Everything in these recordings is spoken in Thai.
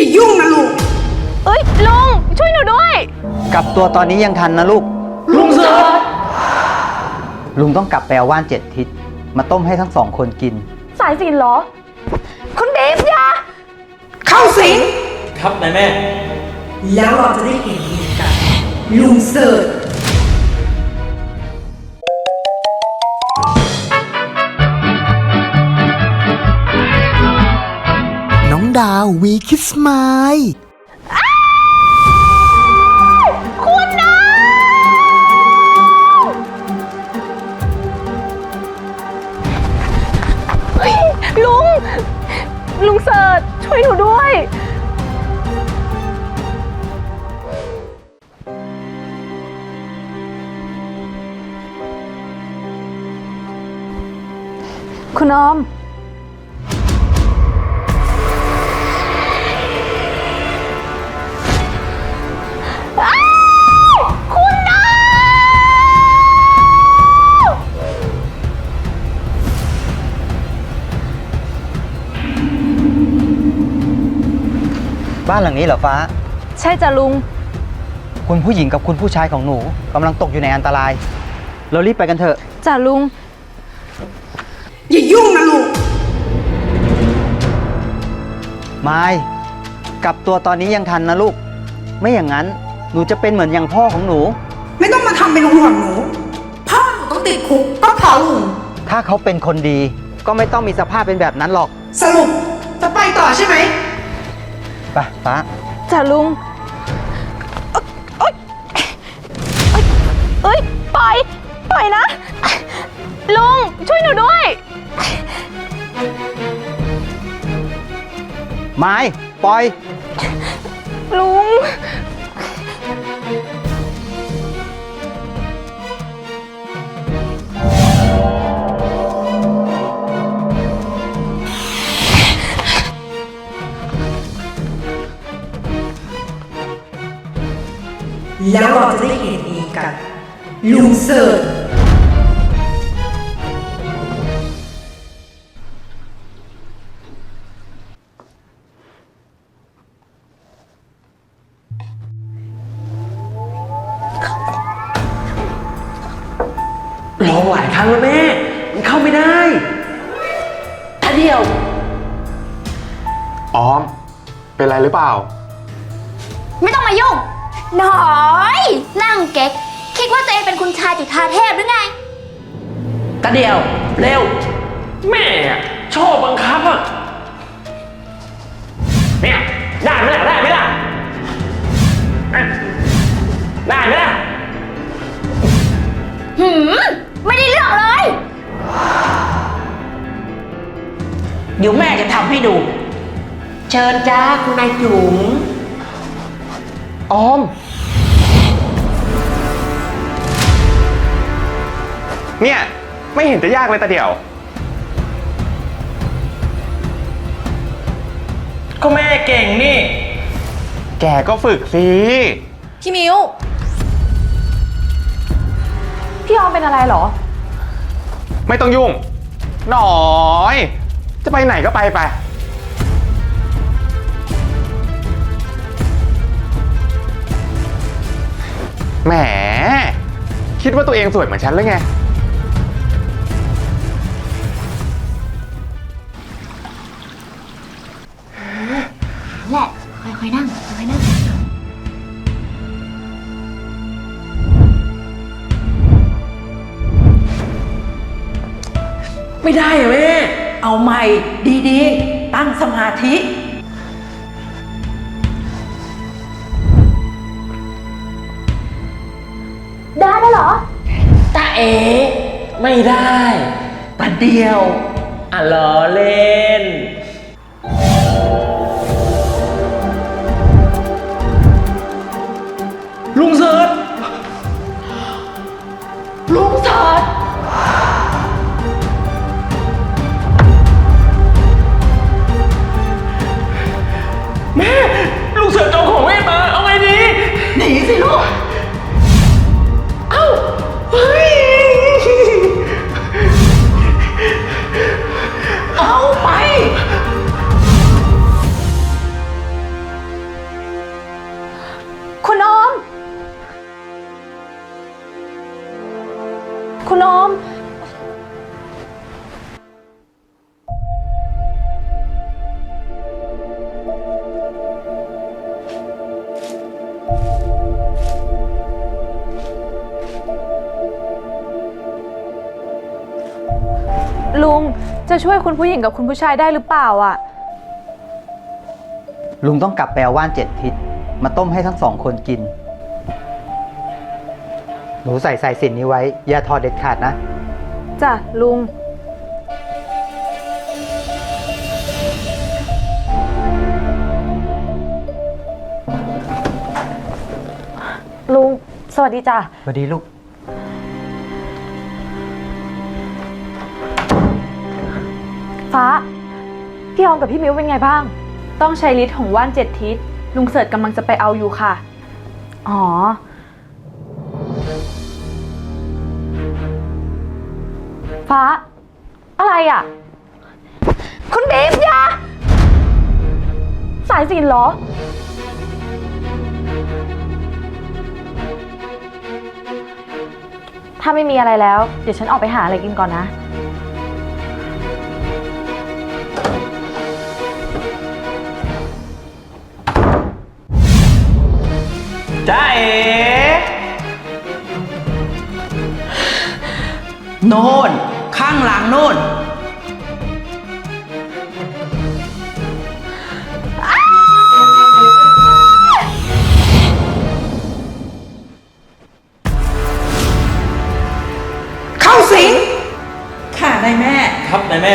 อย่ายุ่งนะลุง เอ้ยลุงช่วยหนูด้วย กลับตัวตอนนี้ยังทันนะลูก ลุงเสิร์ชลุงต้องกลับไปเอาว่านเจ็ดทิศมาต้มให้ทั้งสองคนกิน สายสินเหรอ คุณบีมอยาเข้าสิง ครับนายแม่ แล้วเราจะได้เห็นดีกันลุงเสิร์ชาววีคิสไมล์คุณน้องเฮ้ยลุง ลุงเสิร์ชช่วยหนูด้วย คุณออม บ้านหลังนี้เหรอฟ้า ใช่จ้ะลุง คุณผู้หญิงกับคุณผู้ชายของหนูกำลังตกอยู่ในอันตราย เรารีบไปกันเถอะ จ้ะลุง อย่ายุ่งนะลุงไม่กลับตัวตอนนี้ยังทันนะลูก ไม่อย่างนั้นหนูจะเป็นเหมือนอย่างพ่อของหนู ไม่ต้องมาทำเป็นห่วงหนู พ่อหนูต้องติดคุกก็เพราะลุง ถ้าเขาเป็นคนดี ก็ไม่ต้องมีสภาพเป็นแบบนั้นหรอก สรุปจะไปต่อใช่ไหม ไปฟ้าจ้ะลุงเอ้ยเอ้ยเอ้ยปล่อยปล่อยนะ ลุง ช่วยหนูด้วย ไม้ปล่อย ลุง แล้วเราจะได้เห็นดีกันลุงเสิร์ช คุณชายจุฑาเทพหรือไงตาเดียว เร็ว แม่อะชอบบังคับอะเนี่ยได้ไหมล่ะได้ไหมล่ะอะได้ไหมล่ะ หืม ไม่ได้เรื่องเลย เดี๋ยวแม่จะทำให้ดู เชิญจ้าคุณนายจุ๋ม ออม เนี่ย ไม่เห็นจะยากเลยตาเดียว ก็แม่เก่งนี่ แกก็ฝึกสิ พี่มิว พี่ออมเป็นอะไรเหรอ ไม่ต้องยุ่ง หน่อย จะไปไหนก็ไปไป แหม คิดว่าตัวเองสวยเหมือนฉันหรือไง ค่อยๆนั่งค่อยๆนั่ง ไม่ได้อะแม่ เอาใหม่ดีๆ ตั้งสมาธิ ได้แล้วเหรอ ตาเอ๋ไม่ได้ตาเดียวอะล้อเล่น ลุ จะช่วยคุณผู้หญิงกับคุณผู้ชายได้หรือเปล่าอะ ลุงต้องกลับไปเอาว่านเจ็ดทิศมาต้มให้ทั้งสองคนกิน หนูใส่สายสินนี้ไว้ อย่าทอดเด็ดขาดนะ จ้ะลุง ลุง สวัสดีจ้ะ สวัสดีลูก ฟ้า พี่ออมกับพี่มิวเป็นไงบ้าง ต้องใช้ลิตรของว่านเจ็ดทิศ ลุงเสิร์ชกำลังจะไปเอาอยู่ค่ะ อ๋อ ฟ้า อะไรอะ คุณบีมอยา สายสินเหรอ ถ้าไม่มีอะไรแล้ว เดี๋ยวฉันออกไปหาอะไรกินก่อนนะ จ้าเอ๋โน่น ข้างหลังโน่น เข้าสิง ค่ะนายแม่ ครับนายแม่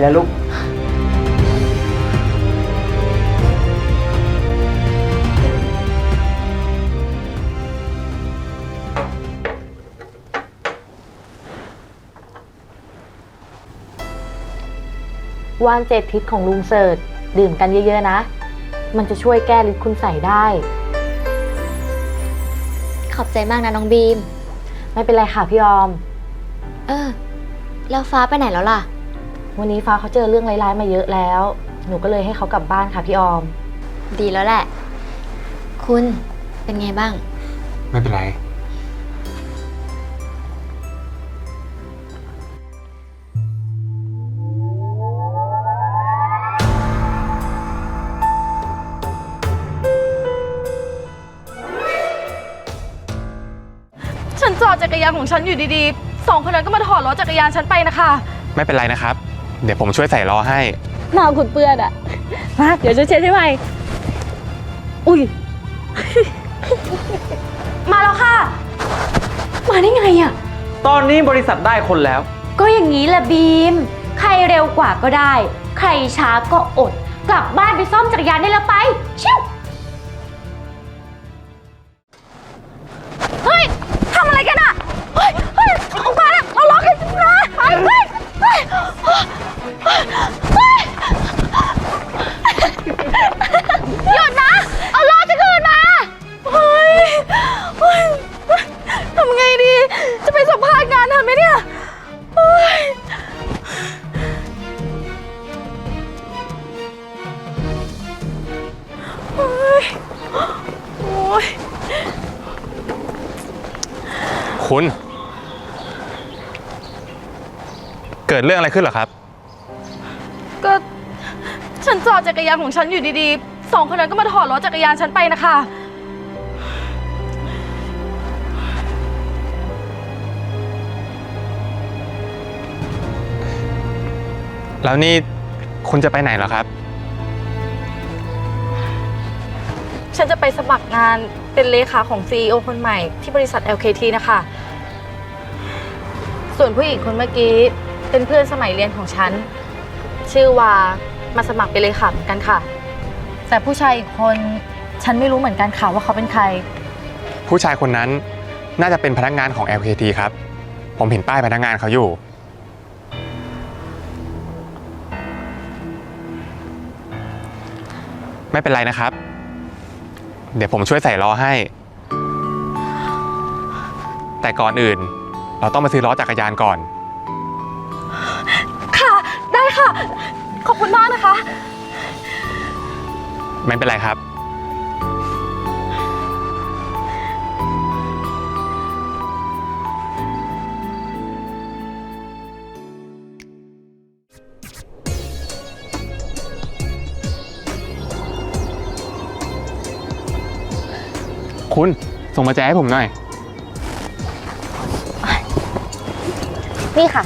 แล้วลูกวานเจ็ดทิศของลุงเสิร์ชดื่มกันเยอะ ๆ นะ มันจะช่วยแก้ฤทธิ์คุณใส่ได้ ขอบใจมากนะน้องบีม ไม่เป็นไรค่ะพี่ออม เออ แล้วฟ้าไปไหนแล้วล่ะ วันนี้ฟ้าเขาเจอเรื่องร้ายๆมาเยอะแล้ว หนูก็เลยให้เขากลับบ้านค่ะพี่ออม ดีแล้วแหละ คุณเป็นไงบ้าง ไม่เป็นไร ฉันจอดจักรยานของฉันอยู่ดีๆ สองคนนั้นก็มาถอดล้อจักรยานฉันไปนะคะ ไม่เป็นไรนะครับ เดี๋ยวผมช่วยใส่ล้อให้มาขุดเปื้อนอะมาเดี๋ยวจะเช็ดให้ใหม่อุ้ย มาแล้วค่ะ มาได้ไงอะตอนนี้บริษัทได้คนแล้ว ก็อย่างนี้แหละบีม ใครเร็วกว่าก็ได้ ใครช้าก็อด กลับบ้านไปซ่อมจักรยานได้แล้วไป ชิว หยุดนะ เอาล่อฉันคืนมา เฮ้ยเฮ้ยทำไงดี จะไปสภาษงานทัไมเนี่ยเฮ้ยเฮ้ยคุณ เกิดเรื่องอะไรขึ้นหรอครับ ยานของฉันอยู่ดีๆ สองคนนั้นก็มาถอดล้อจักรยานฉันไปนะคะ แล้วนี่คุณจะไปไหนเหรอครับ ฉันจะไปสมัครงานเป็นเลขาของ CEO คนใหม่ที่บริษัท LKT นะคะ ส่วนผู้หญิงคนเมื่อกี้เป็นเพื่อนสมัยเรียนของฉัน ชื่อว่า มาสมัครเป็นเลขาเหมือนกันค่ะ แต่ผู้ชายอีกคนฉันไม่รู้เหมือนกันค่ะว่าเขาเป็นใคร ผู้ชายคนนั้นน่าจะเป็นพนักงานของ LKT ครับ ผมเห็นป้ายพนักงานเขาอยู่ ไม่เป็นไรนะครับ เดี๋ยวผมช่วยใส่ล้อให้ แต่ก่อนอื่น เราต้องมาซื้อล้อจักรยานก่อน อบคุณมากนะคะ ไม่เป็นไรครับ คุณส่งมาแจให้ผมหน่อย นี่ค่ะ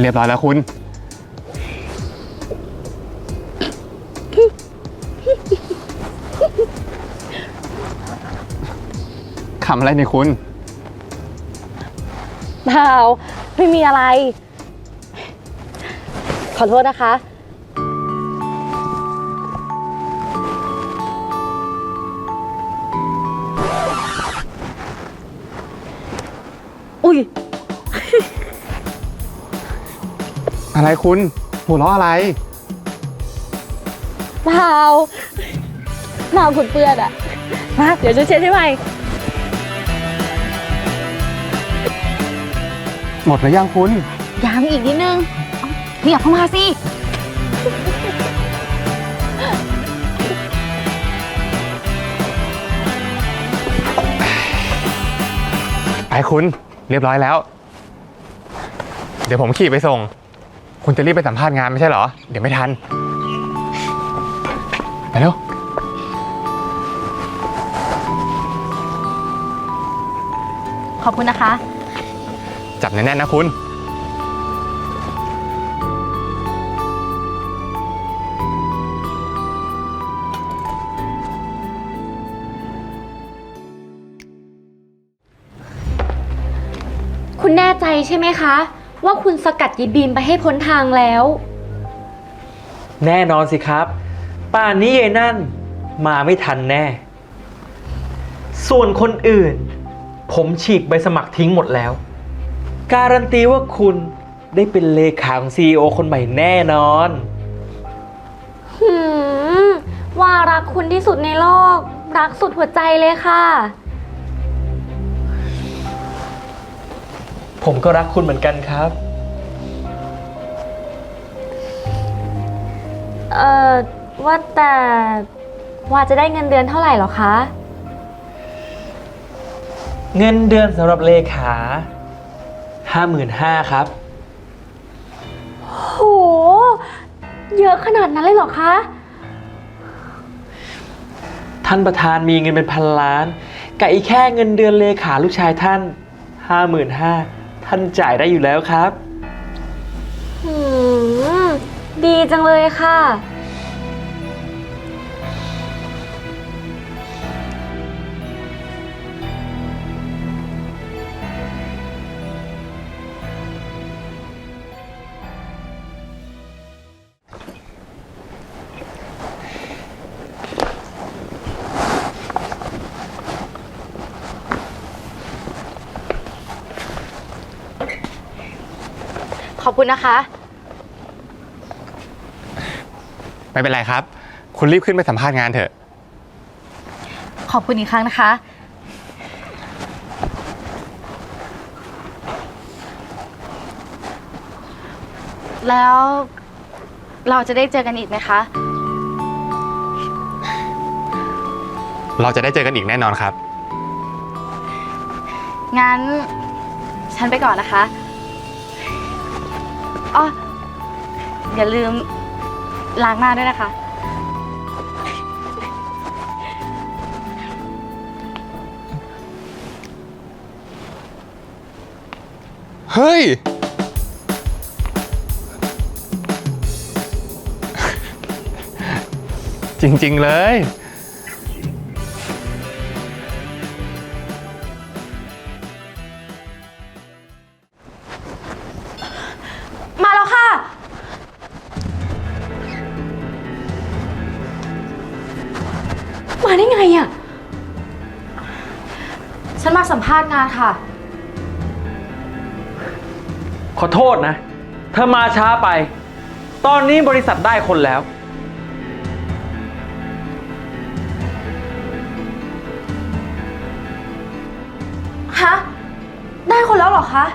เรียบร้อยแล้วคุณ ขำอะไรเนี่ยคุณ เปล่าไม่มีอะไร ขอโทษนะคะ อะไรคุณหัวเราะอะไร เปล่าหน้าคุณเปื้อนอะมาเดี๋ยวจะเช็ดให้ใหม่หมดหรือยังคุณ ยังอีกนิดนึงเอาขยับเข้ามาสิ ไปคุณเรียบร้อยแล้ว เดี๋ยวผมขี่ไปส่ง คุณจะรีบไปสัมภาษณ์งานไม่ใช่เหรอ เดี๋ยวไม่ทันไปเร็วขอบคุณนะคะ จับแน่นๆนะคุณ คุณแน่ใจใช่ไหมคะ ว่าคุณสกัดยีบีมไปให้พ้นทางแล้ว แน่นอนสิครับ ป่านนี้ยายนั่นมาไม่ทันแน่ ส่วนคนอื่น ผมฉีกใบสมัครทิ้งหมดแล้ว การันตีว่าคุณได้เป็นเลขาของ CEO คนใหม่แน่นอน หืม ว่ารักคุณที่สุดในโลก รักสุดหัวใจเลยค่ะ ผมก็รักคุณเหมือนกันครับ เอ่อ ว่าแต่ว่าจะได้เงินเดือนเท่าไหร่เหรอคะ เงินเดือนสำหรับเลขา55,000ครับ โห เยอะขนาดนั้นเลยเหรอคะ ท่านประธานมีเงินเป็นพันล้านกับอีกแค่เงินเดือนเลขาลูกชายท่าน 55,000 ท่านจ่ายได้อยู่แล้วครับ หืมดีจังเลยค่ะ ขอบคุณนะคะ ไม่เป็นไรครับ คุณรีบขึ้นไปสัมภาษณ์งานเถอะ ขอบคุณอีกครั้งนะคะ แล้วเราจะได้เจอกันอีกไหมคะ เราจะได้เจอกันอีกแน่นอนครับ งั้น ฉันไปก่อนนะคะ อ๋ออย่าลืมล้างหน้าด้วยนะคะ เฮ้ย จริง ๆ เลย ขอโทษนะ เธอมาช้าไป ตอนนี้บริษัทได้คนแล้ว ฮะ ได้คนแล้วเหรอคะ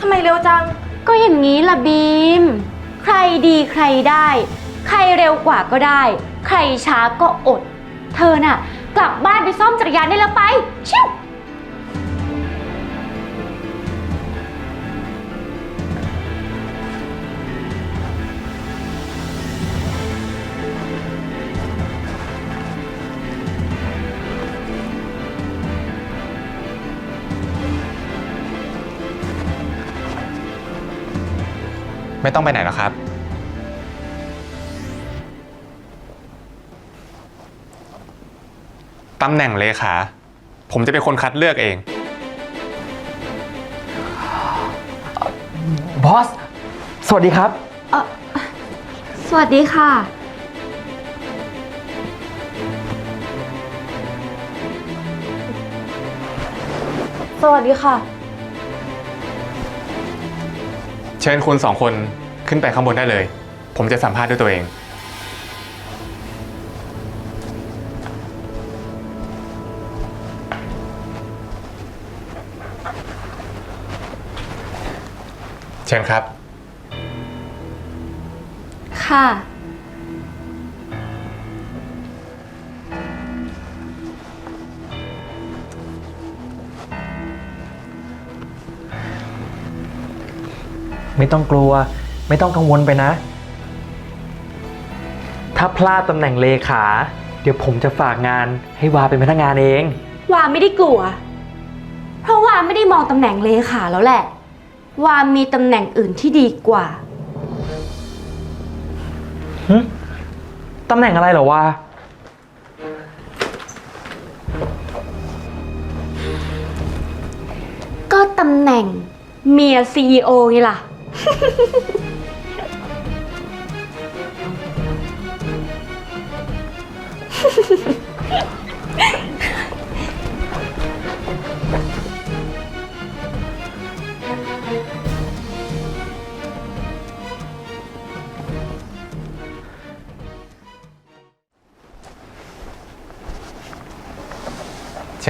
ทำไมเร็วจัง ก็อย่างนี้ล่ะบีม ใครดีใครได้ ใครเร็วกว่าก็ได้ ใครช้าก็อด เธอน่ะ กลับบ้านไปซ่อมจักรยานได้แล้วไป ชิว ไม่ต้องไปไหนหรอกครับ ตำแหน่งเลขา ผมจะเป็นคนคัดเลือกเอง บอส สวัสดีครับสวัสดีค่ะ สวัสดีค่ะ ชิญคุณสองคนขึ้นไปข้างบนได้เลย ผมจะสัมภาษณ์ด้วยตัวเอง เชิญครับ ค่ะ ไม่ต้องกลัว ไม่ต้องกังวลไปนะ ถ้าพลาดตำแหน่งเลขา เดี๋ยวผมจะฝากงานให้วาเป็นพนักงานเอง วาไม่ได้กลัว เพราะวาไม่ได้มองตำแหน่งเลขาแล้วแหละ วามีตำแหน่งอื่นที่ดีกว่าตำแหน่งอะไรเหรอวะ ก็ตำแหน่งเมียซีอไงล่ะ เช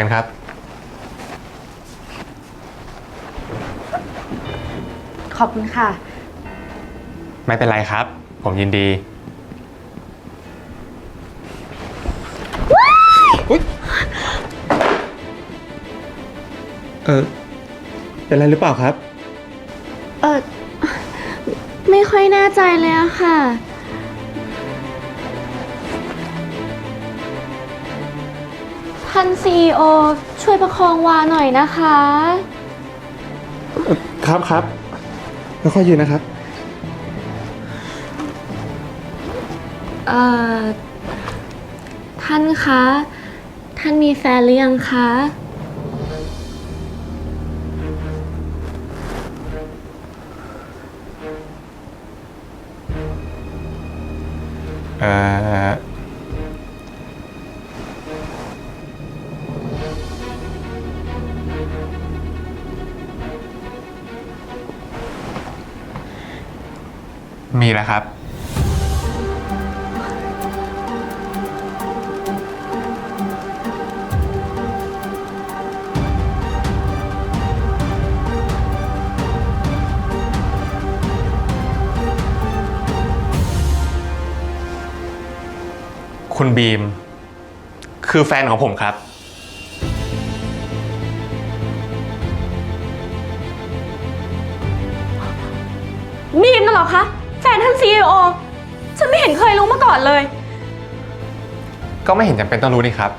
ิญครับ ขอบ คุณค่ะ ไม่เป็นไรครับ ผมยินดีเออเป็นไรหรือเปล่าครับ เออไม่ค่อยแน่ใจเลยอะค่ะ ท่านซีอช่วยประคองวาหน่อยนะคะ ครับครับ แล้วค่อยยืนนะครับ เอ่อ ท่านคะ ท่านมีแฟนหรือยังคะ มีแล้วครับ คุณบีม คือแฟนของผมครับ รู้มาก่อนเลย ก็ไม่เห็นจำเป็นต้องรู้นี่ครับ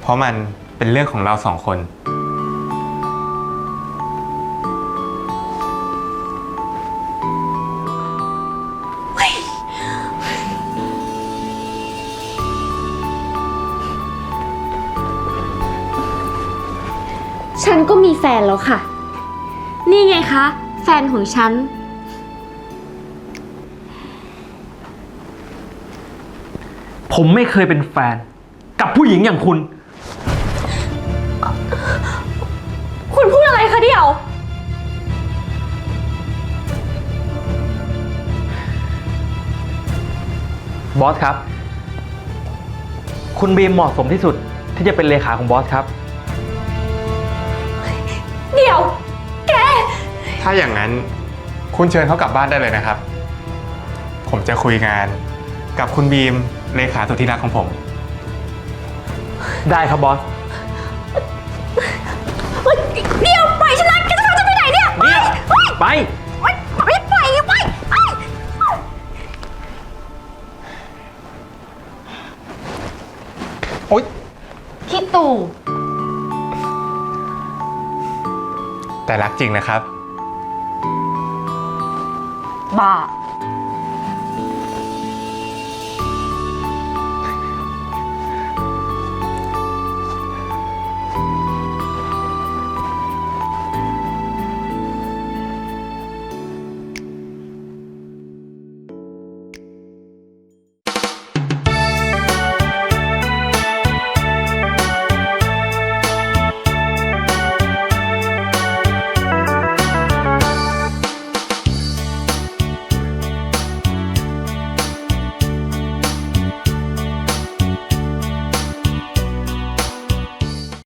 เพราะมันเป็นเรื่องของเราสองคน ฉันก็มีแฟนแล้วค่ะ นี่ไงคะ แฟนของฉัน ผมไม่เคยเป็นแฟน กับผู้หญิงอย่างคุณ คุณพูดอะไรคะเดี่ยว บอสครับ คุณบีมเหมาะสมที่สุดที่จะเป็นเลขาของบอสครับ เดี๋ยว แก ถ้าอย่างนั้นคุณเชิญเขากลับบ้านได้เลยนะครับ ผมจะคุยงานกับคุณบีม เลขาสุดที่รักของผม ได้ครับบอสเดี๋ยวปล่อยฉันนะแกจะพาฉันไปไหนเนี่ยเนี่ยไปไปไปไปไปไปโอ๊ย คิดตู่แต่รักจริงนะครับ บ้า